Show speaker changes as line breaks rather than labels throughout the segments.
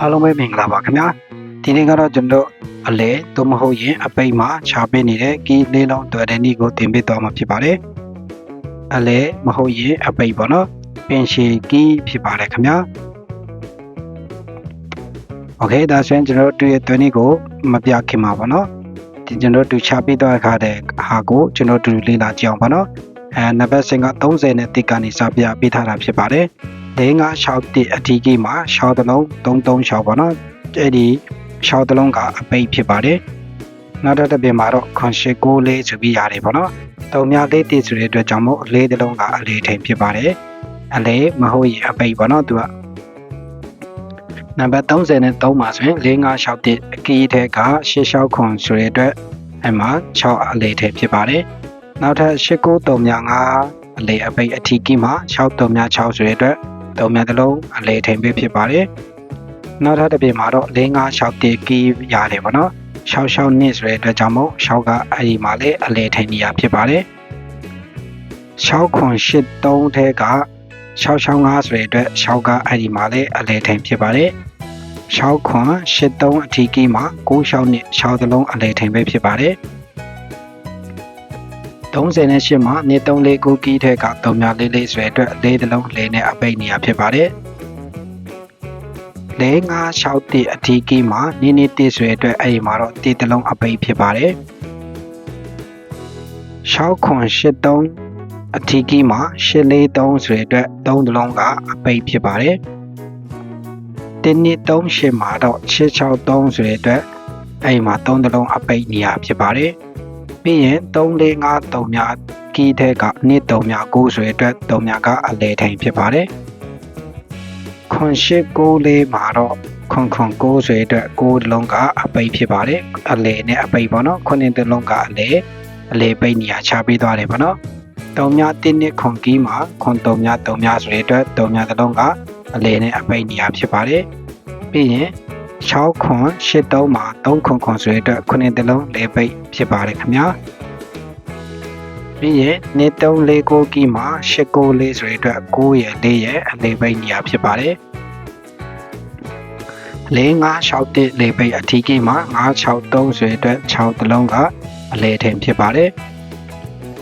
အားလုံးပဲမင်္ဂလာပါခင်ဗျာဒီနေ့ကတော့ကျွန်တော်အလဲသို့မဟုတ်ရင်အပိတ်မှာခြာပေးနေတဲ့ကီးလေးလုံးတွေ့တဲ့နေ့ကိုတင်ပေးသွားမှာဖြစ်ပါတယ်အလဲမဟုတ်ရင်အပိတ်ပေါ့နော်ပင်ရှည်ကီးဖြစ်ပါတယ်ခင်ဗျာโอเคဒါဆိုရင်ကျွန်တော်တို့ရဲ့တွေ့နေ့ကိုမပြခင်ပါပေါ့နော်ဒီကျွန်တော်တို့ခြာပေးသွားခါတဲ့ဟာကိုကျွန်တော်တို့လေ့လာကြအောင်ပေါ့နော်အဲနံပါတ်စဉ်က30နဲ့တိကနေစပြပေးထားတာဖြစ်ပါတယ် ၄၅6တိအထီးကြီးမှာ6တလုံး336ပေါ့နော်အဲ့ဒီ6တလုံးကအပိတ်ဖြစ်ပါတယ်နောက်တစ်ပြင်မှာတော့ခွန်ရှိ6လေးဆိုပြီးရတယ်ပေါ့နော်တုံများလေးတိဆိုတဲ့အတွက်ကြောင့်မို့လေးတလုံးကအလေးထိန်ဖြစ်ပါတယ်အလေးမဟုတ်ရင်အပိတ်ပေါ့နော်သူကနံပါတ်30နဲ့3မှာဆိုရင်၄၅6တိအကီးထဲက86ခွန်ဆိုတဲ့အတွက်အဲ့မှာ6အလေးထိန်ဖြစ်ပါတယ်နောက်ထပ်8935အလေးအပိတ်အထီးကြီးမှာ6336ဆိုတဲ့အတွက် တုံများတစ်လုံးအလေးထိန်ပဲဖြစ်ပါတယ်နောက်ထပ်တစ်ပြင်မှာတော့456တိကီးရတယ်ပေါ့နော်66နှစ်ဆိုတဲ့အတွက်ကြောင့်မို့6ကအဲ့ဒီမှာလေအလဲထိန်နေရဖြစ်ပါတယ်6ခွန်83ထဲက665ဆိုတဲ့အတွက်6ကအဲ့ဒီမှာလေအလဲထိန်ဖြစ်ပါတယ်6ခွန်83အထီးကြီးမှာ96နှစ်6သလုံးအလဲထိန်ပဲဖြစ်ပါတယ် 38မှာနေ34ကိုကီးထဲက3များလေးလေးဆိုတဲ့အတွက်လေးတလုံးလေးနဲ့အပိတ်နေရဖြစ်ပါတယ်၄၅6တိအထီးကီးမှာနိနိတိဆွေအတွက်အဲ့ဒီမှာတော့တိတလုံးအပိတ်ဖြစ်ပါတယ်6ခွန်83အထီးကီးမှာ843ဆွေအတွက်3တလုံးကအပိတ်ဖြစ်ပါတယ်တင်းနှစ်38မှာတော့663ဆွေအတွက်အဲ့ဒီမှာ3တလုံးအပိတ်နေရဖြစ်ပါတယ် ပြီးရင်345များကီးထဲကနှစ်3များ9ဆွေအတွက်3များကအလဲထိန်ဖြစ်ပါတယ်ခွန်ရှိ6လေးမှာတော့ခွန်ခွန်6ဆွေအတွက်6တလုံးကအပိတ်ဖြစ်ပါတယ်အလဲနဲ့အပိတ်ပေါ့နော်ခုနှစ်တလုံးကအလဲအလဲပိတ်နေရချပေးသွားတယ်ပေါ့နော်တုံများတင်းနှစ်ခွန်ကီးမှာခွန်တုံများတုံများဆိုတဲ့အတွက်တုံများတစ်လုံးကအလဲနဲ့အပိတ်နေရဖြစ်ပါတယ်ပြီးရင် 6ခွန်83မှာ3ခွန်ခွန်ဆိုတဲ့အတွက်ခုနှစ်တလုံးလဲပိတ်ဖြစ်ပါတယ်ခင်ဗျာပြီးရင်နေ3 4 9ကီးမှာ8 9 4ဆိုတဲ့အတွက်9ရဲ့4ရဲ့အလဲပိတ်နေရဖြစ်ပါတယ်၄၅6တစ်လေပိတ်အထီးကြီးမှာ963ဆိုတဲ့အတွက်6တလုံးကအလဲထင်ဖြစ်ပါတယ်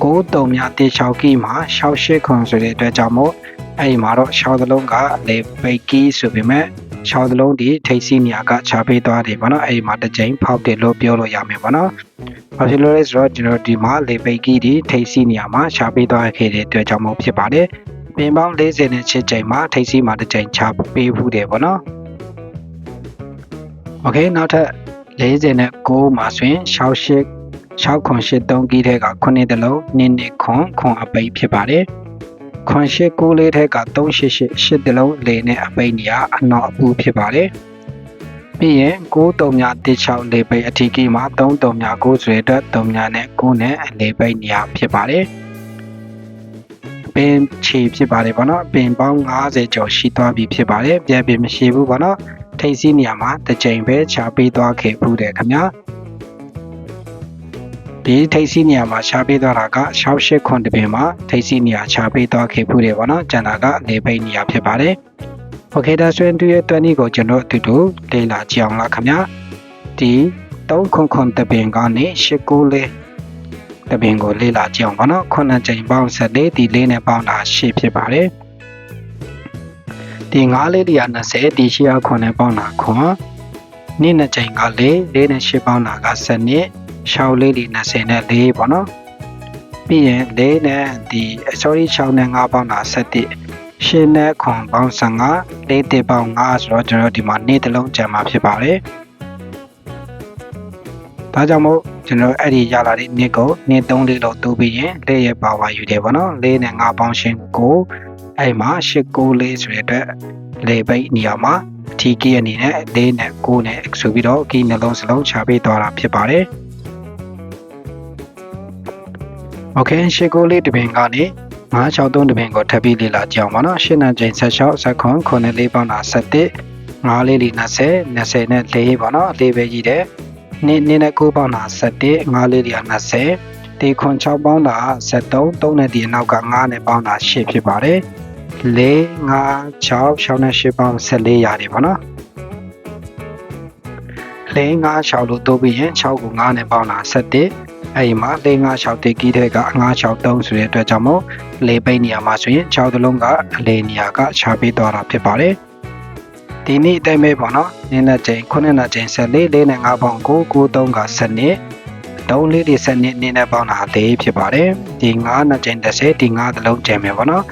9တုံများတေ6ကီမှာ68ခွန်ဆိုတဲ့အတွက်ကြောင့်မို့အဲ့ဒီမှာတော့6တလုံးကအလဲပိတ်ကီဆိုပေမဲ့ 6တလုံးဒီထိတ်စီနေရာကခြားပေးသွားတယ်ဗောနော်အဲ့ဒီမှာတစ်ကြိမ်ဖောက်တယ်လို့ပြောလို့ရမယ်ဗောနော်ဘာဖြစ်လို့လဲဆိုတော့ကျွန်တော်ဒီမှာလေပိတ်ကီဒီထိတ်စီနေရာမှာခြားပေးသွားခဲ့တဲ့အတွက်ကြောင့်မို့ဖြစ်ပါတယ်ပင်ပေါင်း40နဲ့ချစ်ကြိမ်မှာထိတ်စီမှာတစ်ကြိမ်ခြားပေးဘူးတယ်ဗောနော် โอเคနောက်ထပ်40နဲ့6မှာဆိုရင်68 6ခွန်83ကီးထဲက9တလုံး2နှစ်ခွန်ခွန်အပိတ်ဖြစ်ပါတယ် ခွန်8 9လေးထဲက388 8တလုံးလေနဲ့အပိတ်နေရအနောက်အပူဖြစ်ပါတယ်ပြီးရင်9တုံများ16လေပိတ်အထီးကီးမှာ3တုံများ9ဆိုတဲ့အတွက်3များနဲ့9နဲ့အလေပိတ်နေရဖြစ်ပါတယ်ပင်ချီဖြစ်ပါတယ်ဗောနော်ပင်ပေါင်း90ကျော်ရှိသွားပြီဖြစ်ပါတယ်ပြန်ပြင်မရှိဘူးဗောနော်ထိတ်စီးနေရာမှာတစ်ကြိမ်ပဲခြာပေးသွားခဲ့ဘူးတယ်ခင်ဗျာ ဒီထိတ်စီးနေရာမှာခြာပေးသွားတာက68ခွန်တပင်မှာထိတ်စီးနေရာခြာပေးသွားခဲ့ဘူးတယ်ဗောနော်ကျန်တာကနေပိတ်နေရာဖြစ်ပါတယ်โอเคဒါဆိုရင်ဒီရဲ့တွန်းဤကိုကျွန်တော်အတူတူလေ့လာကြည့်အောင်လားခင်ဗျာဒီ3ခွန်ခွန်တပင်ကနေ89လေးတပင်ကိုလေ့လာကြည့်အောင်ဗောနော်ခုနှစ်ကြိမ်ပေါင်း14ဒီလေးနဲ့ပေါင်းတာ10ဖြစ်ပါတယ်ဒီ9လေးတရား20ဒီရှိအောင်ခွန်နဲ့ပေါင်းတာခွန်နေ့နှစ်ချိန်ကလေးလေးနဲ့ရှစ်ပေါင်းတာက7 နှစ်6လေးဒီ20နဲ့4ပေါ့နော်ပြီးရင်4နဲ့ဒီ sorry 6နဲ့5ပေါင်းတာ7ရှင်းနဲ့ခွန်ပေါင်း15လေးတစ်ပေါင်း5ဆိုတော့ကျွန်တော်ဒီမှာနေ့တစ်လုံးကြံမှာဖြစ်ပါတယ်ဒါကြောင့်မို့ကျွန်တော်အဲ့ဒီရလာတဲ့နေ့ကိုနေ့3လေးလောက်တိုးပြီးရင်လေးရဲ့ပါဝါယူတယ်ပေါ့နော်4နဲ့5ပေါင်းရှင်းကိုအဲ့မှာ8 9လေးဆိုတဲ့အတွက်လေပိတ်နေရာမှာအထီးကီးအနေနဲ့၄နဲ့9နဲ့ဆိုပြီးတော့ကီးနှလုံးစလုံးချပေးသွားတာဖြစ်ပါတယ်။ Okay ရှေ့ကိုလေးတပင်ကနေ963တပင်ကိုထပ်ပြီးလေ့လာကြအောင်ပါနော်။ရှင်းနှံချိန်16စက္ခွန်9နဲ့4ပေါင်းတာ17 9လေးလီ20 20နဲ့4ပေါ့နော်။၄ပဲကြီးတယ်။နေ့နေ့နဲ့9ပေါင်းတာ17 9လေးလီ20ဒီခွန်6ပေါင်းတာ73 3နဲ့ဒီအနောက်က9နဲ့ပေါင်းတာ10ဖြစ်ပါတယ်။4 5 6 6နဲ့8ပေါင်း14ရတယ်ပေါ့နော်လေးငါး6လို့တိုးပြီးရင်6ကို9နဲ့ပေါင်းတာ7 အဲ့ဒီမှာလေးငါး6တိကီးတဲ့ကငါး6 3ဆိုတဲ့အတွက်ကြောင့်မို့လေးပိတ်နေရာမှာဆိုရင်6တလုံးကအလေးနေရာကခြားပေးသွားတာဖြစ်ပါတယ်ဒီနေ့အတိုင်းပဲပေါ့နော်နင်းနဲ့ချိန်9နဲ့ချိန်14လေးနဲ့5ပေါင်း9 9 3က7နှစ်တုံးလေးတွေ7နှစ်နင်းနဲ့ပေါင်းတာ4ဖြစ်ပါတယ်ဒီ9နဲ့ချိန်30ဒီ9တလုံးချိန်မယ်ပေါ့နော်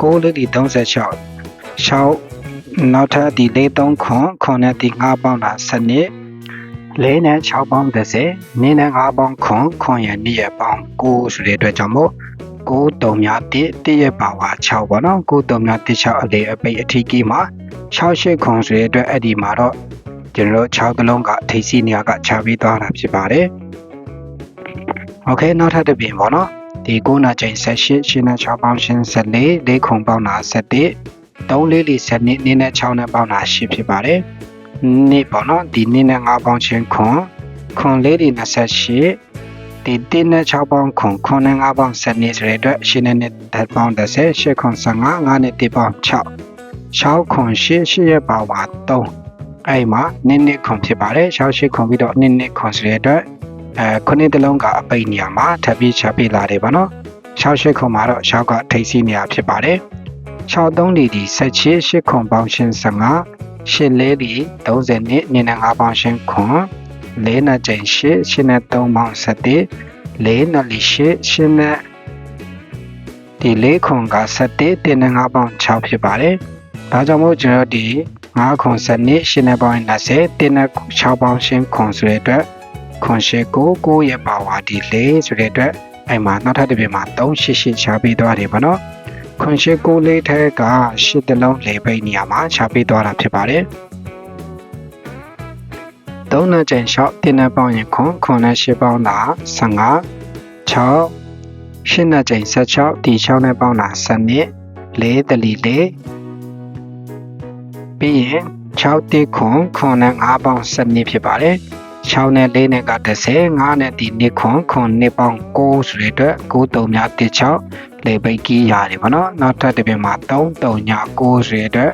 6လေးတွေ36 6နောက်ထပ်ဒီ4 3ခွန်ခွန်နဲ့ဒီ5ပေါင်းတာ7 နှစ်လေးနဲ့6ပေါင်း30နင်းနဲ့5ပေါင်းခွန်ခွန်ရနေ့ရပေါင်း9ဆိုတဲ့အတွက်ကြောင့်မို့9တုံများ1 1ရဲ့ပါဝါ6ပေါ့နော်9တုံများ1 6အလေးအပိတ်အထီးကြီးမှာ6ရှိခွန်ဆိုတဲ့အတွက်အဲ့ဒီမှာတော့ကျွန်တော်တို့6ကလုံးကထိပ်စီနေရာကခြာပြီးသွားတာဖြစ်ပါတယ်โอเคနောက်ထပ်တစ်ပြင်ပေါ့နော်ဒီ9နာချိန်18ရှင်းနဲ့6ပေါင်းရှင်း14 4ခုပေါင်းတာ17 3လေးလေး7နှစ်နဲ့6နဲ့ပေါင်းတာ10ဖြစ်ပါတယ် နေ့ပေါ့နော်ဒီနေ့နဲ့5ပေါင်းချင်းခွန်ခွန်လေးတွေ28ဒီတင်းနဲ့6ပေါင်းခွန်ခွန်နဲ့5ပေါင်း7နှစ်ဆိုတဲ့အတွက်ရှင်းနဲ့နဲ့10ပေါင်း30 8ခွန်15 9နဲ့1ပေါင်း6 6ခွန်8 8ရဲ့ပါဝါ3အဲ့မှာနစ်နစ်ခွန်ဖြစ်ပါတယ်6 8ခွန်ပြီးတော့နစ်နစ်ခွန်ဆိုတဲ့အတွက်အဲခုနှစ်တလုံးကအပိတ်နေရာမှာထပ်ပြီးချက်ပေးလာတယ်ပေါ့နော်6 8ခွန်မှာတော့6ကထိပ်စီးနေရာဖြစ်ပါတယ်6 3လီဒီ16 8ခွန်ပေါင်းရှင်း15 ရှစ်လေးဒီ30နှစ်နင်းနဲ့5ပေါင်းရှင်းခွန်လေးနဲ့ချိန်8ရှင်းနဲ့3ပေါင်း17လေးနဲ့လီ8ရှင်းနဲ့ဒီလေးခွန်က17တင်းနဲ့5ပေါင်း6ဖြစ်ပါတယ်ဒါကြောင့်မို့ကျွန်တော်ဒီ9ခွန်7နှစ်ရှင်းနဲ့ပေါင်း20တင်းနဲ့6ပေါင်းရှင်းခွန်ဆိုတဲ့အတွက်ခွန်ရှိကို9ရဲ့ပါဝါဒီ4ဆိုတဲ့အတွက်အဲ့မှာနောက်ထပ်တစ်ပြင်မှာ388ချပေးသွားတယ်ဗောနော် ခွန်ရှိကိုလေးထဲက8တလုံးလေပိတ်နေရာမှာချပေးသွားတာဖြစ်ပါတယ်3နဲ့ချိန်6တင်းနဲ့ပေါင်းရင်ခွန်ခွန်နဲ့8ပေါင်းတာ15 6 8နဲ့ချိန်16ဒီ6နဲ့ပေါင်းတာ7နှစ်4တလီ4ပြီးရင်6တိခွန်ခွန်နဲ့5ပေါင်း7နှစ်ဖြစ်ပါတယ်6နဲ့4နဲ့က30 5နဲ့ဒီနှစ်ခွန်ခွန်နှစ်ပေါင်း9ဆိုတဲ့အတွက်9တုံများ16လေပိတ်ကြီးရတယ်ဗောနော်နောက်ထပ်တစ်ပြင်မှာ3တုံညာ9ဆိုတဲ့အတွက်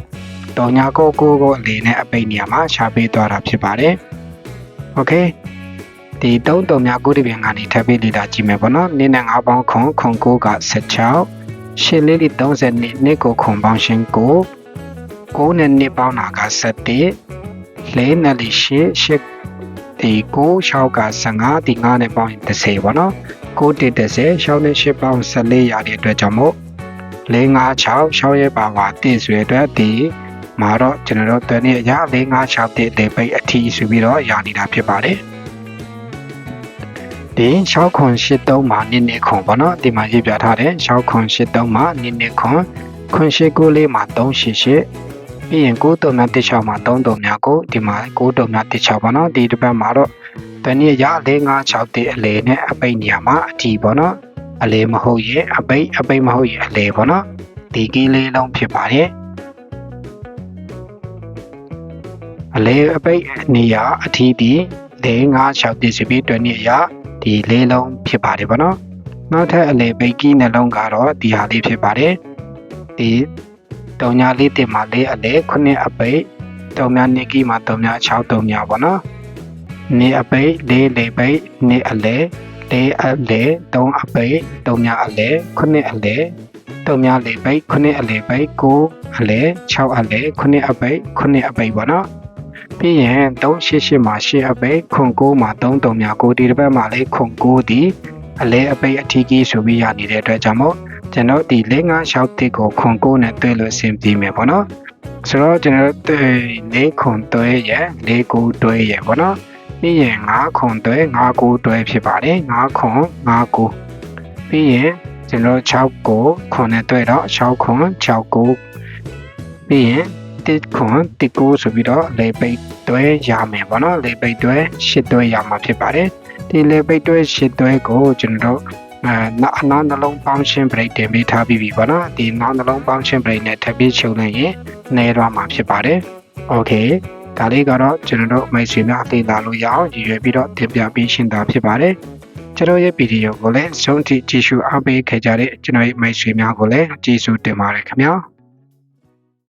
တုံညာ9 9ကိုအလေးနဲ့အပိတ်နေရာမှာရှာပေးသွားတာဖြစ်ပါတယ်โอเคဒီ3တုံများ9တစ်ပြင်ကနေထပ်ပြီးလေ့လာကြည့်မယ်ဗောနော်နင်းနဲ့5ပေါင်းခွန်ခွန်9က16ရှင်းလေးလေး30နှစ်နှစ်ကိုခွန်ပေါင်းရှင်း9 9နဲ့နှစ်ပေါင်းတာက7လေးနဲ့လေးရှင်းရှင်းဒီ9 6က15ဒီ9နဲ့ပေါင်းရင်30ပေါ့နော် 9တစ်30 6နဲ့8ပေါင်း14ရတဲ့အတွက်ကြောင့်မို့4 5 6 6ရဲ့ပါဝါ1ဆိုတဲ့အတွက်ဒီမှာတော့ကျွန်တော်တို့တနေ့အရာ4 5 6တစ်လေပိတ်အထီးဆိုပြီးတော့ရနေတာဖြစ်ပါတယ်ဒီ6ခွန်83မှာနည်းနည်းခွန်ပေါ့နော်ဒီမှာရေးပြထားတယ်6ခွန်83မှာနည်းနည်းခွန်ခွန်89လေးမှာ388ပြီးရင်9တုံများတစ်ချောင်းမှာ3တုံများကိုဒီမှာ9တုံများတစ်ချောင်းပါနော်ဒီတစ်ပတ်မှာတော့ တနည်းရ4 5 6တိအလေနဲ့အပိတ်နေရာမှာအထီပေါ့နော်အလေမဟုတ်ရင်အပိတ်အပိတ်မဟုတ်ရင်အလေပေါ့နော်ဒီကီးလေးလုံးဖြစ်ပါတယ်အလေအပိတ်နေရာအထီးဒီ4 5 6တိစီပြီးတွနည်းရဒီလေးလုံးဖြစ်ပါတယ်ပေါ့နော်နောက်ထပ်အလေပိတ်ကီးနှလုံးကတော့ဒီဟာလေးဖြစ်ပါတယ်ဒီတုံညာလေးတင်မှာလေးအလဲခုနှစ်အပိတ်တုံညာနိကီမှာတုံညာ6တုံညာပေါ့နော် နေအပိတ်လေးလေးပိတ်နေအလဲလေးအလဲ3အပိတ်တုံညာအလဲခုနှစ်အလဲတုံညာလေးပိတ်ခုနှစ်အလဲပိတ်9အလဲ6အလဲခုနှစ်အပိတ်ခုနှစ်အပိတ်ပေါ့နော်ပြီးရင်388မှာ8အပိတ်ခွန်9မှာ3တုံညာ9ဒီတစ်ပတ်မှာလေးခွန်9ဒီအလဲအပိတ်အထီးကြီးဆိုပြီးရနေတဲ့အတွက်ကြောင့်မို့ကျွန်တော်ဒီ၄၅၆တစ်ကိုခွန်ကိုနဲ့တွဲလို့အဆင်ပြေမယ်ပေါ့နော်ဆိုတော့ကျွန်တော်တို့၄ခွန်တွဲရ၄ကိုတွဲရပေါ့နော် ပြီးရင်၅ခွန်တွဲ၅ကိုတွဲဖြစ်ပါတယ်၅ခွန်၅ကိုပြီးရင်ကျွန်တော်6ကိုခွန်နဲ့တွဲတော့6ခွန်6ကိုပြီးရင်တစ်ခွန်တစ်ကိုဆိုပြီးတော့လေပိတ်တွဲရမယ်ပေါ့နော်လေပိတ်တွဲရှစ်တွဲရမှာဖြစ်ပါတယ်ဒီလေပိတ်တွဲရှစ်တွဲကိုကျွန်တော်တို့အဲနောက်အနောက်နှလုံးပေါင်းခြင်း break တင်ပေးထားပြီးပြီပေါ့နော်ဒီနောက်နှလုံးပေါင်းခြင်း break နဲ့ထပ်ပြီးချုပ်လိုက်ရင်နေတော့မှာဖြစ်ပါတယ် okay ဒါလေးကတော့ကျွန်တော်တို့မိတ်ဆွေများအသေးလာလို့ရအောင်ရည်ရွယ်ပြီးတော့တင်ပြပေးရှင်းတာဖြစ်ပါတယ်ကျွန်တော်ရဲ့ဗီဒီယိုကိုလည်းဆုံးထိကြည့်ရှုအားပေးခဲ့ကြတဲ့ကျွန်တော်ရဲ့မိတ်ဆွေများကိုလည်းကျေးဇူးတင်ပါတယ်ခင်ဗျာ